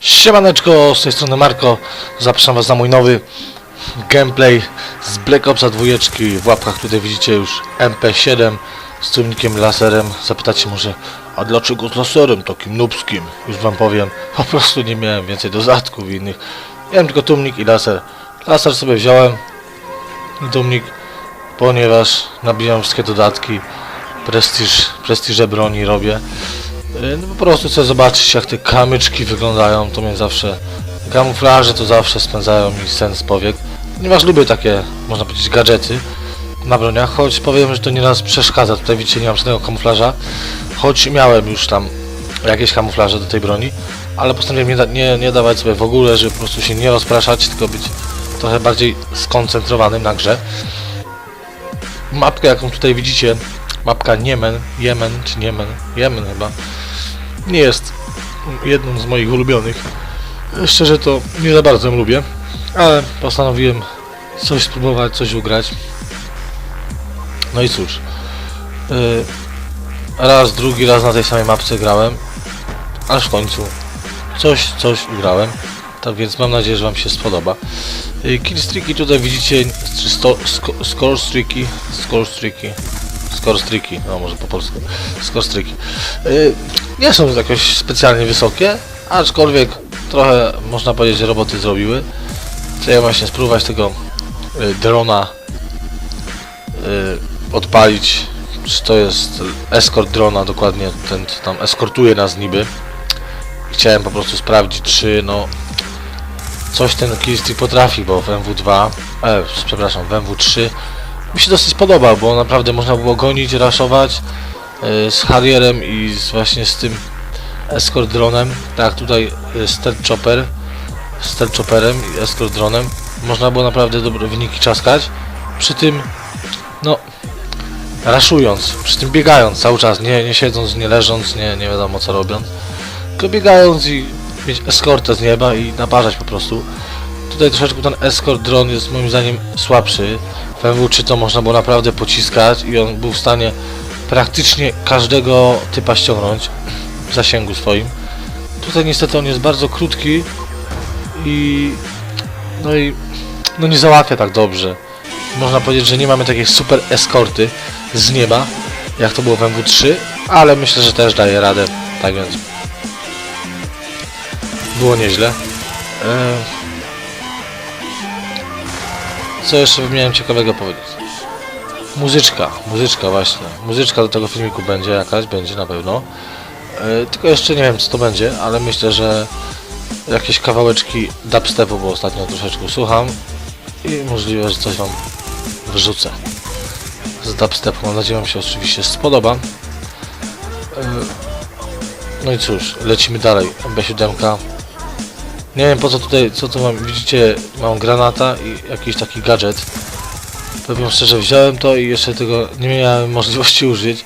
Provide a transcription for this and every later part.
Siemaneczko, z tej strony Marko. Zapraszam Was na mój nowy gameplay z Black Opsa 2 w łapkach tutaj widzicie już MP7 z tłumnikiem laserem. Zapytacie może, a dlaczego z laserem takim nubskim? Już Wam powiem, po prostu nie miałem więcej dodatków innych. Miałem tylko tłumnik i laser. Laser sobie wziąłem i tłumnik, ponieważ nabijam wszystkie dodatki. Prestiż, prestiże broni robię. Yy, No po prostu chcę zobaczyć jak te kamyczki wyglądają, to mnie zawsze kamuflaże to zawsze spędzają mi sens powiek. Ponieważ lubię takie, można powiedzieć, gadżety na broniach, choć powiem, że to nieraz przeszkadza. Tutaj widzicie, nie mam żadnego kamuflaża, choć miałem już tam jakieś kamuflaże do tej broni, ale postanowiłem nie, da, nie, nie dawać sobie w ogóle, żeby po prostu się nie rozpraszać, tylko być trochę bardziej skoncentrowanym na grze. Mapkę jaką tutaj widzicie, mapka Niemen, Jemen czy Niemen, Jemen chyba, nie jest jedną z moich ulubionych. Szczerze to nie za bardzo ją lubię, ale postanowiłem coś spróbować, coś ugrać. No i cóż, yy, raz, drugi raz na tej samej mapce grałem, aż w końcu coś, coś ugrałem. Tak więc mam nadzieję, że Wam się spodoba. Yy, Killstreaki tutaj widzicie, score streaki, score streaki, score streaki, no może po polsku, score streaki. Nie są jakoś specjalnie wysokie, aczkolwiek trochę można powiedzieć, roboty zrobiły. Chcę właśnie spróbować tego y, drona y, odpalić. Czy to jest escort drona, dokładnie ten co tam eskortuje nas niby. Chciałem po prostu sprawdzić, czy no coś ten killstreak potrafi, bo w MW2, e, przepraszam, w MW3 mi się dosyć podobał, bo naprawdę można było gonić, raszować z Harrierem i z, właśnie z tym escort dronem, tak tutaj y, stealth chopper, stealth chopperem i escort dronem, można było naprawdę dobre wyniki czaskać, przy tym, no, raszując, przy tym biegając cały czas, nie, nie siedząc, nie leżąc, nie, nie wiadomo co robiąc, tylko biegając i mieć eskortę z nieba i naparzać po prostu. Tutaj troszeczkę ten escort drone jest moim zdaniem słabszy. W MW3 to można było naprawdę pociskać i on był w stanie praktycznie każdego typa ściągnąć w zasięgu swoim. Tutaj niestety on jest bardzo krótki i no i no nie załatwia tak dobrze. Można powiedzieć, że nie mamy takiej super eskorty z nieba, jak to było w MW3, ale myślę, że też daje radę, tak więc było nieźle. Eee, Co jeszcze miałem ciekawego powiedzieć? Muzyczka, muzyczka właśnie. Muzyczka do tego filmiku będzie jakaś, będzie na pewno. E, tylko jeszcze nie wiem co to będzie, ale myślę, że jakieś kawałeczki dubstepu, bo ostatnio troszeczkę słucham i możliwe, że coś wam wrzucę z dubstepu. Mam nadzieję, wam się oczywiście spodoba. E, no i cóż, lecimy dalej. MB7. Nie wiem po co tutaj, co tu mam, widzicie, mam granata i jakiś taki gadżet. Powiem szczerze, wziąłem to i jeszcze tego nie miałem możliwości użyć.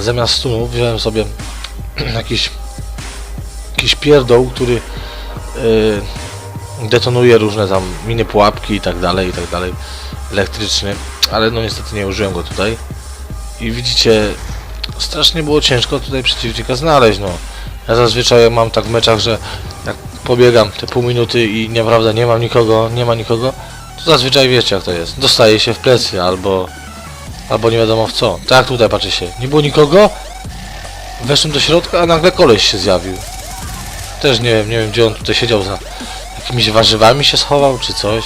Zamiast stunu wziąłem sobie jakiś, jakiś pierdoł, który yy, detonuje różne tam miny pułapki i tak dalej, i tak dalej, elektryczny, ale no niestety nie użyłem go tutaj. I widzicie, strasznie było ciężko tutaj przeciwnika znaleźć, no. Ja zazwyczaj mam tak w meczach, że jak pobiegam te pół minuty i naprawdę nie mam nikogo, nie ma nikogo, zazwyczaj wiecie jak to jest. Dostaje się w plecy albo albo nie wiadomo w co. Tak tutaj patrzy się. Nie było nikogo, weszłem do środka, a nagle koleś się zjawił. Też nie wiem, nie wiem gdzie on tutaj siedział za jakimiś warzywami się schował czy coś.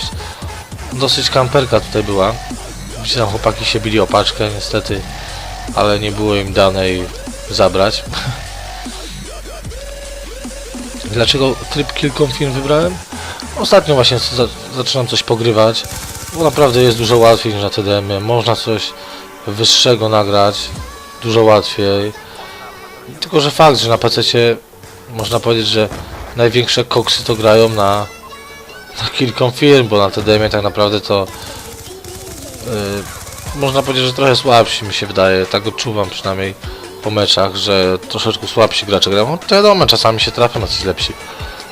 Dosyć kamperka tutaj była. Gdzie tam chłopaki się bili o paczkę niestety, ale nie było im danej zabrać. Dlaczego tryb Kill Confirm wybrałem? Ostatnio właśnie za zaczynam coś pogrywać, bo naprawdę jest dużo łatwiej niż na TDM. Można coś wyższego nagrać, dużo łatwiej. Tylko, że fakt, że na PC można powiedzieć, że największe koksy to grają na, na Kill Confirm, bo na TDM tak naprawdę to yy, można powiedzieć, że trochę słabsi mi się wydaje, tak odczuwam przynajmniej po meczach, że troszeczkę słabsi gracze grają. No, wiadomo, czasami się trafią jacyś lepsi.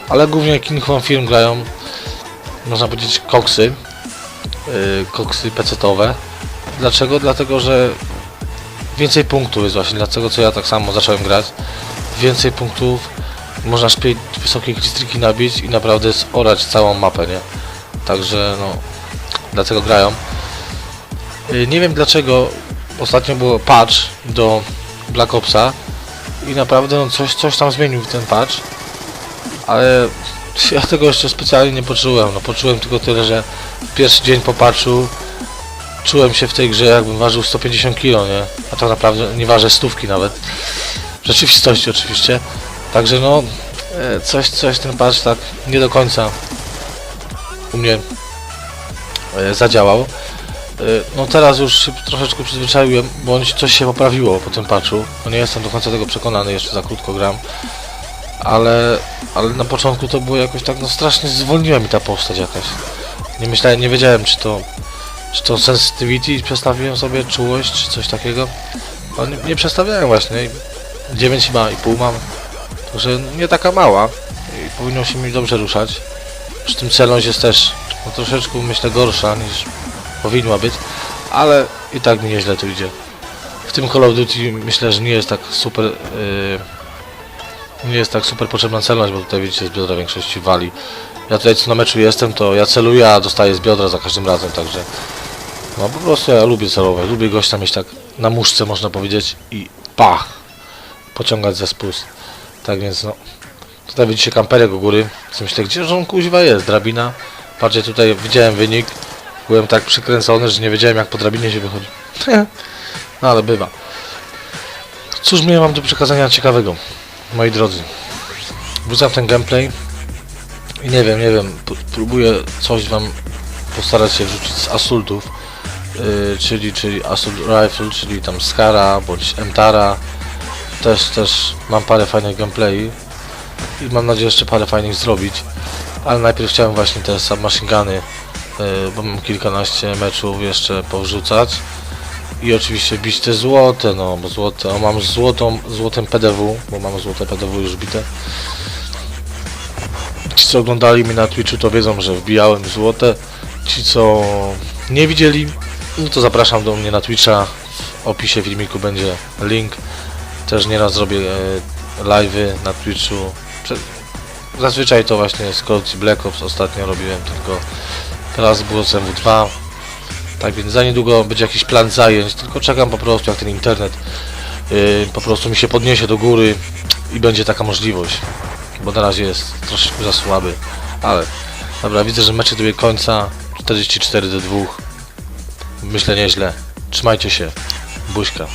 Ale głównie King Film grają, można powiedzieć, koksy. Yy, koksy pecetowe. Dlaczego? Dlatego, że więcej punktów jest właśnie, dlatego co ja tak samo zacząłem grać. Więcej punktów, można szpieg wysokie klistriki nabić i naprawdę orać całą mapę, nie? Także no, dlatego grają. Y, Nie wiem dlaczego ostatnio było patch do Black Opsa i naprawdę no, coś, coś tam zmienił ten patch, ale ja tego jeszcze specjalnie nie poczułem. No, poczułem tylko tyle, że pierwszy dzień po patchu czułem się w tej grze jakbym ważył 150 kg, nie? A tak naprawdę nie ważę stówki nawet. W rzeczywistości oczywiście. Także no, e, coś, coś ten patch tak nie do końca u mnie e, zadziałał. E, No teraz już się troszeczkę przyzwyczaiłem, on- coś się poprawiło po tym patchu. No nie jestem do końca tego przekonany, jeszcze za krótko gram. Ale, ale na początku to było jakoś tak, no strasznie zwolniła mi ta postać jakaś. Nie myślałem, nie wiedziałem czy to, czy to sensitivity przestawiłem sobie, czułość, czy coś takiego. No nie, nie przestawiałem właśnie. i 9,5 mam. Także nie taka mała i powinno się mi dobrze ruszać. Przy tym celność jest też no, troszeczkę myślę gorsza niż powinna być, ale i tak mi nieźle tu idzie. W tym Call of Duty myślę, że nie jest tak super yy, nie jest tak super potrzebna celność, bo tutaj widzicie z biodra większości wali. Ja tutaj co na meczu jestem, to ja celuję, a dostaję z biodra za każdym razem, także no po prostu ja lubię celować, lubię gościa mieć tak na muszce można powiedzieć i pach! Pociągać ze spust. Tak więc no, tutaj widzicie kamperek u góry, więc myślę, gdzie on kuźwa jest, drabina. Patrzcie tutaj, widziałem wynik, byłem tak przykręcony, że nie wiedziałem jak po drabinie się wychodzi. no ale bywa. Cóż mnie mam do przekazania ciekawego, moi drodzy. Wrzucam ten gameplay i nie wiem, nie wiem, próbuję coś wam postarać się wrzucić z asultów, yy, czyli, czyli assault rifle, czyli tam Skara bądź Emtara. Też, też mam parę fajnych gameplay i mam nadzieję jeszcze parę fajnych zrobić. Ale najpierw chciałem właśnie te submachine guny, yy, bo mam kilkanaście meczów jeszcze powrzucać. I oczywiście bić te złote, no bo złote, o mam złotą, złotem PDW, bo mam złote PDW już bite. Ci co oglądali mnie na Twitchu to wiedzą, że wbijałem złote. Ci co nie widzieli, no to zapraszam do mnie na Twitcha. W opisie filmiku będzie link. Też nieraz zrobię e, live'y na Twitchu. Zazwyczaj to właśnie z Duty Black Ops ostatnio robiłem, tylko teraz było z MW2. Tak więc za niedługo będzie jakiś plan zajęć, tylko czekam po prostu jak ten internet yy, po prostu mi się podniesie do góry i będzie taka możliwość. Bo na razie jest troszeczkę za słaby. Ale dobra, widzę, że mecze dobiegł końca 44 do 2. Myślę nieźle. Trzymajcie się. Buźka.